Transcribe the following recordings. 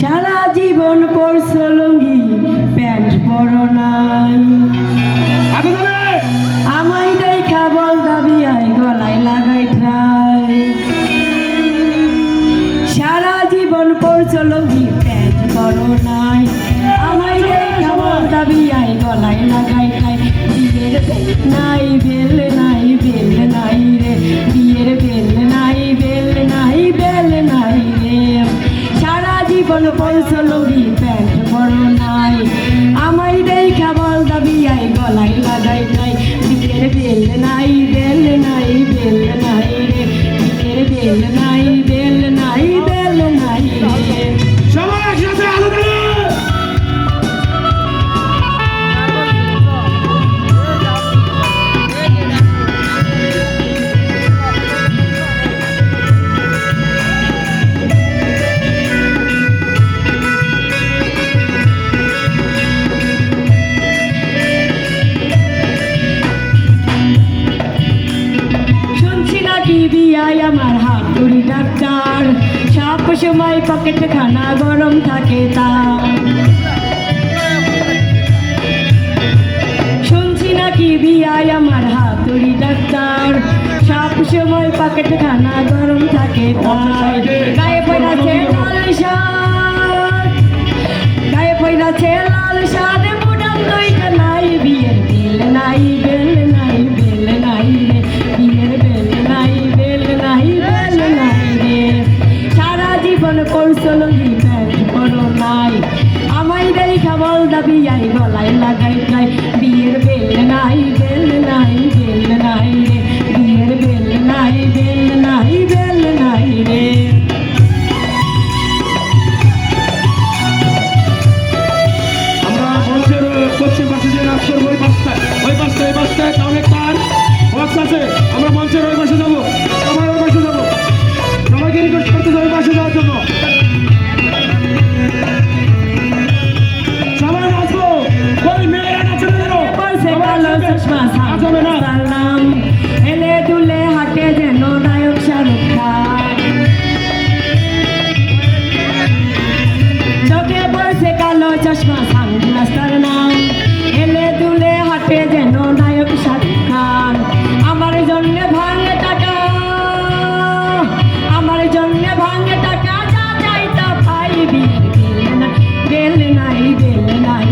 সারা জীবন পরছ লুঙ্গি pant পরো নাই। আমায় দেখা বল দাবি আই গলায় লাগাই ঠাই। সারা জীবন পরছ লুঙ্গি প্যান্ট পরো নাই। আমায় দেখা বল দাবি আই গলায় লাগাই লুঙ্গি প্যান্ট পরো নাই আমায় দেখা বল দাবি আই গলায় লাগাই ঠাই বিয়ের বেল নাই বেল নাই বেল নাই রে বিয়ের বেল নাই বিয়াই আমার হাত ধরি ডাক্তার সব সময় পকেটে খানা গরম থাকে তা শুনছি নাকি বিয়াই আমার হাত ধরি ডাক্তার সব সময় পকেটে খানা গরম থাকে তাই গায়ে পড়াছে লাল শার্ট। গায়ে পড়াছে লাল গলায় লাগাই ঠাই বিয়ের বেল নাই বেল নাই বেল নাই রে। বিয়ের বেল নাই বেল নাই বেল নাই রে। আমরা মঞ্চের পশ্চিম পাশে যে নাচ ওই পাশটায় ওই পাশটায় ওই পাশটায় বক্স আছে আমরা মঞ্চের ওই পাশে যাব। নাচাবে না সালাম। হেলে দুলে যেন নায়ক শাহরুখ খান। চোখে কালো চশমা নাম। হেলে দুলে হাটে যেন নায়ক শাহরুখ আমার জন্য ভাঙে টাকা। আমার জন্য ভাঙে টাকা। যা চাই তা পাই বিয়ের বেল নাই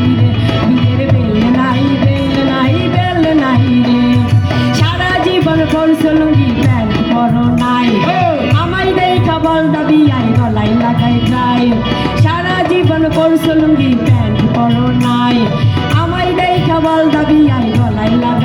জীবন পরশলুঙ্গি প্যান্ট পরো নাই। আমায় দেই বল দাবি আই গলায় লাগাই যাই। সারা জীবন পরশলুঙ্গি প্যান্ট পরো নাই। আমায় দেই বল দাবি আই গলায় লাগাই